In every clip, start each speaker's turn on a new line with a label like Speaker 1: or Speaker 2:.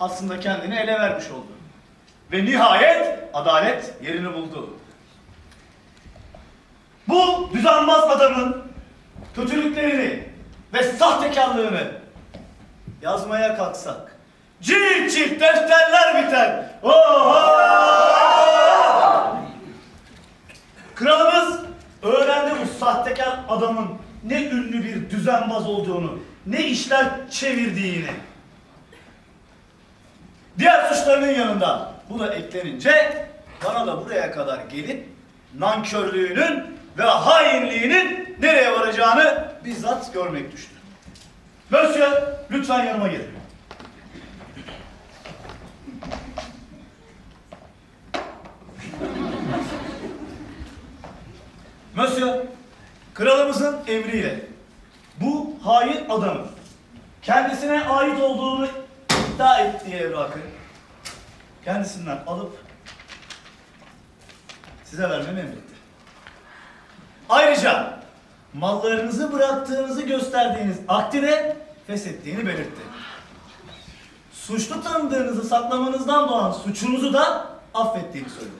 Speaker 1: aslında kendini ele vermiş oldu. Ve nihayet adalet yerini buldu. Bu düzenbaz adamın kötülüklerini ve sahtekarlığını yazmaya kalksak cilt cilt defterler biter. Oha! Kralımız öğrendi bu sahtekar adamın ne ünlü bir düzenbaz olduğunu, ne işler çevirdiğini. Diğer suçlarının yanında bu da eklenince bana da buraya kadar gelip nankörlüğünün ve hainliğinin nereye varacağını bizzat görmek düştü. Monsieur, lütfen yanıma gelin. Monsieur, kralımızın emriyle bu hain adamın kendisine ait olduğunu iddia ettiği evrakı kendisinden alıp size vermemi emretti. Ayrıca mallarınızı bıraktığınızı gösterdiğiniz akdine feshettiğini belirtti. Suçlu tanıdığınızı saklamanızdan doğan suçunuzu da affettiğini söyledi.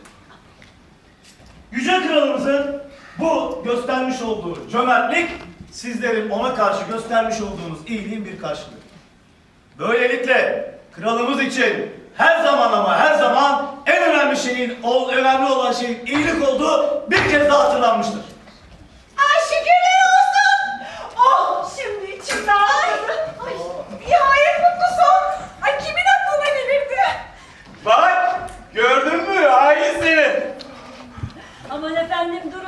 Speaker 1: Yüce Kralımızın bu göstermiş olduğu cömertlik sizlerin ona karşı göstermiş olduğunuz iyiliğin bir karşılığı. Böylelikle kralımız için her zaman ama her zaman en önemli şeyin, önemli olan şeyin iyilik olduğu bir kez daha hatırlanmıştır.
Speaker 2: Ay şükürler olsun. Oh şimdi içimden. Ay, ay nihayet mutlu son. Ay kimin aklına gelirdi?
Speaker 1: Bak gördün mü hain senin.
Speaker 2: Aman efendim dur